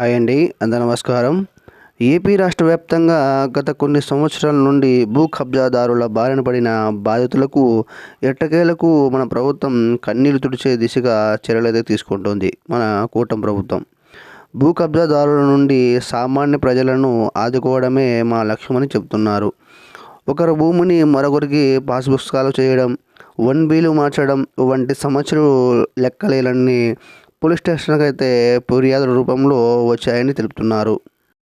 Hi అండి అంద నమస్కారం. ఏపీ రాష్ట్ర వ్యాప్తంగా గత కొన్ని సంవత్సరాల నుండి భూ కబ్జాదారుల బారిన పడిన బాధితులకు ఎట్టకేలకు మన ప్రభుత్వం కన్నీళ్ళు తుడిచే దిశగా చర్యలైతే తీసుకుంటుంది మన కూటమి ప్రభుత్వం. భూ కబ్జాదారుల నుండి సామాన్య ప్రజలను ఆదుకోవడమే మా లక్ష్యమని చెబుతున్నారు. ఒకరు భూమిని మరొకరికి పాస్ పుస్తకాలు చేయడం వన్ బీలు మార్చడం వంటి సమస్యలు లెక్కలేలన్నీ పోలీస్ స్టేషన్కి అయితే ఫిర్యాదుల రూపంలో వచ్చాయని తెలుపుతున్నారు.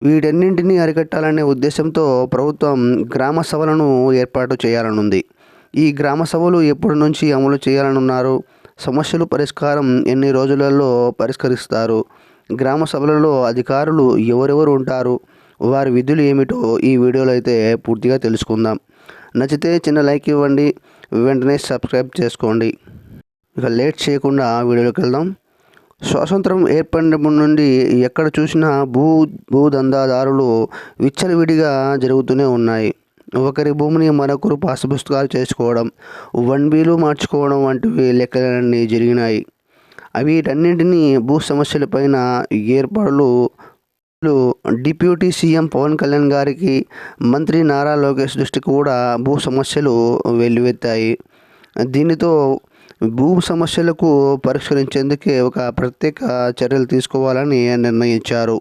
వీటన్నింటినీ అరికట్టాలనే ఉద్దేశంతో ప్రభుత్వం గ్రామ సభలను ఏర్పాటు చేయాలనుంది. ఈ గ్రామ సభలు ఎప్పటి నుంచి అమలు చేయాలనున్నారు? సమస్యలు పరిష్కారం ఎన్ని రోజులలో పరిష్కరిస్తారు? గ్రామ సభలలో అధికారులు ఎవరెవరు ఉంటారు? వారి విధులు ఏమిటో ఈ వీడియోలో అయితే పూర్తిగా తెలుసుకుందాం. నచ్చితే చిన్న లైక్ ఇవ్వండి. వెంటనే సబ్స్క్రైబ్ చేసుకోండి. ఇక లేట్ చేయకుండా వీడియోలోకి వెళ్దాం. స్వాతంత్రం ఏర్పడినప్పటి నుండి ఎక్కడ చూసినా భూ భూదందాదారులు విచ్చలవిడిగా జరుగుతూనే ఉన్నాయి. ఒకరి భూమిని మరొకరు పాసుపుస్తకాలు చేసుకోవడం వన్ బీలు మార్చుకోవడం వంటివి లెక్కలన్నీ జరిగినాయి. వీటన్నింటినీ భూ సమస్యలపైన ఏర్పాట్లు డిప్యూటీ సీఎం పవన్ కళ్యాణ్ గారికి మంత్రి నారా లోకేష్ దృష్టికి కూడా భూ సమస్యలు వెల్లువెత్తాయి. దీనితో భూ సమస్యలకు పరిష్కరించేందుకే ఒక ప్రత్యేక చర్యలు తీసుకోవాలని నిర్ణయించారు.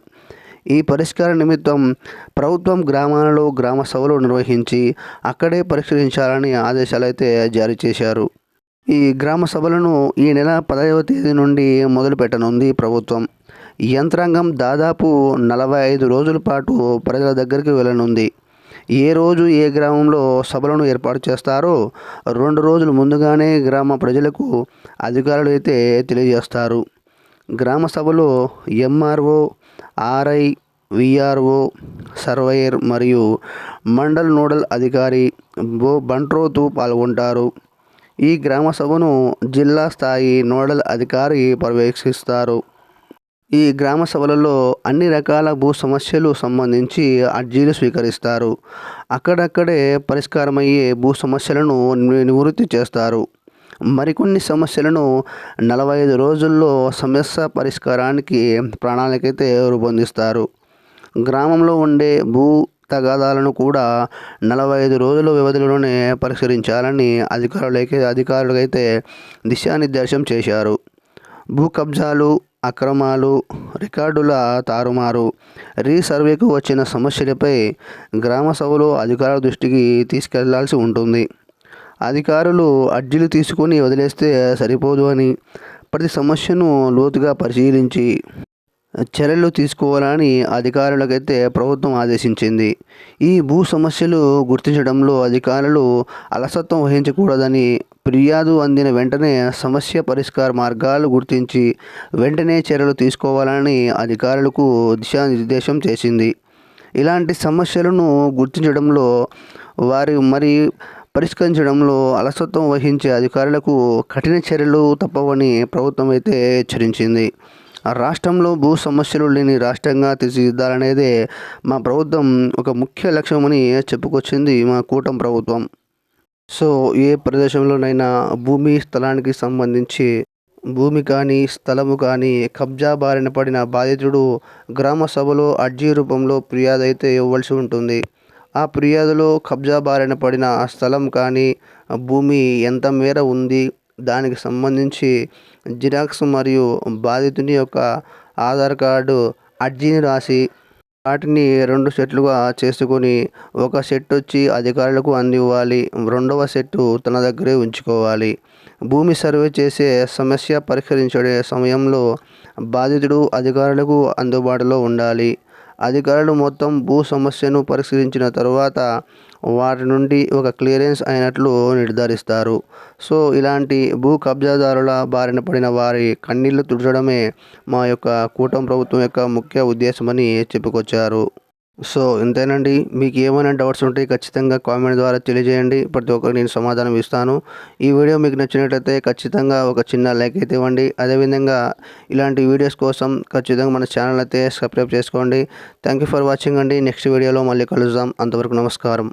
ఈ పరిష్కార నిమిత్తం ప్రభుత్వం గ్రామాలలో గ్రామ సభలు నిర్వహించి అక్కడే పరిష్కరించాలని ఆదేశాలు అయితే జారీ చేశారు. ఈ గ్రామ సభలను ఈ నెల పదవ తేదీ నుండి మొదలుపెట్టనుంది ప్రభుత్వం. యంత్రాంగం దాదాపు నలభై ఐదు రోజుల పాటు ప్రజల దగ్గరికి వెళ్ళనుంది. ఏ రోజు ఏ గ్రామంలో సభలను ఏర్పాటు చేస్తారో రెండు రోజులు ముందుగానే గ్రామ ప్రజలకు అధికారులు అయితే తెలియజేస్తారు. గ్రామ సభలో ఎంఆర్ఓ ఆర్ఐ విఆర్ఓ సర్వేయర్ మరియు మండల్ నోడల్ అధికారి బో బంట్రోతు పాల్గొంటారు. ఈ గ్రామ సభను జిల్లా స్థాయి నోడల్ అధికారి పర్యవేక్షిస్తారు. ఈ గ్రామ సభలలో అన్ని రకాల భూ సమస్యలు సంబంధించి అర్జీలు స్వీకరిస్తారు. అక్కడక్కడే పరిష్కారమయ్యే భూ సమస్యలను నివృత్తి చేస్తారు. మరికొన్ని సమస్యలను నలభై ఐదు రోజుల్లో సమస్య పరిష్కారానికి ప్రణాళికైతే రూపొందిస్తారు. గ్రామంలో ఉండే భూ తగాదాలను కూడా నలభై ఐదు రోజుల వ్యవధిలోనే పరిష్కరించాలని అధికారులైతే అధికారులకైతే దిశానిర్దేశం చేశారు. భూ కబ్జాలు అక్రమాలు రికార్డుల తారుమారు. రీసర్వేకు వచ్చిన సమస్యలపై గ్రామ సభలో అధికారుల దృష్టికి తీసుకెళ్ళాల్సి ఉంటుంది. అధికారులు అర్జీలు తీసుకొని వదిలేస్తే సరిపోదు అని ప్రతి సమస్యను లోతుగా పరిశీలించి చర్యలు తీసుకోవాలని అధికారులకైతే ప్రభుత్వం ఆదేశించింది. ఈ భూ సమస్యలు గుర్తించడంలో అధికారులు అలసత్వం వహించకూడదని ఫిర్యాదు అందిన వెంటనే సమస్య పరిష్కార మార్గాలు గుర్తించి వెంటనే చర్యలు తీసుకోవాలని అధికారులకు దిశానిర్దేశం చేసింది. ఇలాంటి సమస్యలను గుర్తించడంలో వారి మరి పరిష్కరించడంలో అలసత్వం వహించే అధికారులకు కఠిన చర్యలు తప్పవని ప్రభుత్వం అయితే హెచ్చరించింది. రాష్ట్రంలో భూ సమస్యలు లేని రాష్ట్రంగా తీర్చిదిద్దాలనేదే మా ప్రభుత్వం ఒక ముఖ్య లక్ష్యమని చెప్పుకొచ్చింది మా కూటమి ప్రభుత్వం. సో ఏ ప్రదేశంలోనైనా భూమి స్థలానికి సంబంధించి భూమి కానీ స్థలము కానీ కబ్జా బారిన పడిన బాధితుడు గ్రామ సభలో అర్జీ రూపంలో ఫిర్యాదు అయితే ఇవ్వాల్సి ఉంటుంది. ఆ ఫిర్యాదులో కబ్జా బారిన పడిన స్థలం కానీ భూమి ఎంత మేర ఉంది దానికి సంబంధించి జిరాక్స్ మరియు బాధితుని యొక్క ఆధార్ కార్డు అర్జీని రాసి వాటిని రెండు సెట్లుగా చేసుకొని ఒక సెట్ వచ్చి అధికారులకు అందివ్వాలి. రెండవ సెట్టు తన దగ్గరే ఉంచుకోవాలి. భూమి సర్వే చేసే సమస్య పరిష్కరించే సమయంలో బాధితుడు అధికారులకు అందుబాటులో ఉండాలి. అధికారులు మొత్తం భూ సమస్యను పరిశీలించిన తరువాత వాటి నుండి ఒక క్లియరెన్స్ అయినట్లు నిర్ధారిస్తారు. సో ఇలాంటి భూ కబ్జాదారుల బారిన పడిన వారి కన్నీళ్ళు తుడచడమే మా యొక్క కూటమి ప్రభుత్వం యొక్క ముఖ్య ఉద్దేశమని చెప్పుకొచ్చారు. సో ఇంతేనండి. మీకు ఏమైనా డౌట్స్ ఉంటే ఖచ్చితంగా కామెంట్ ద్వారా తెలియజేయండి. ప్రతి ఒక్కరికి నేను సమాధానం ఇస్తాను. ఈ వీడియో మీకు నచ్చినట్లయితే ఖచ్చితంగా ఒక చిన్న లైక్ అయితే ఇవ్వండి. అదేవిధంగా ఇలాంటి వీడియోస్ కోసం ఖచ్చితంగా మన ఛానల్ అయితే సబ్స్క్రైబ్ చేసుకోండి. థ్యాంక్ యూ ఫర్ వాచింగ్ అండి. నెక్స్ట్ వీడియోలో మళ్ళీ కలుద్దాం. అంతవరకు నమస్కారం.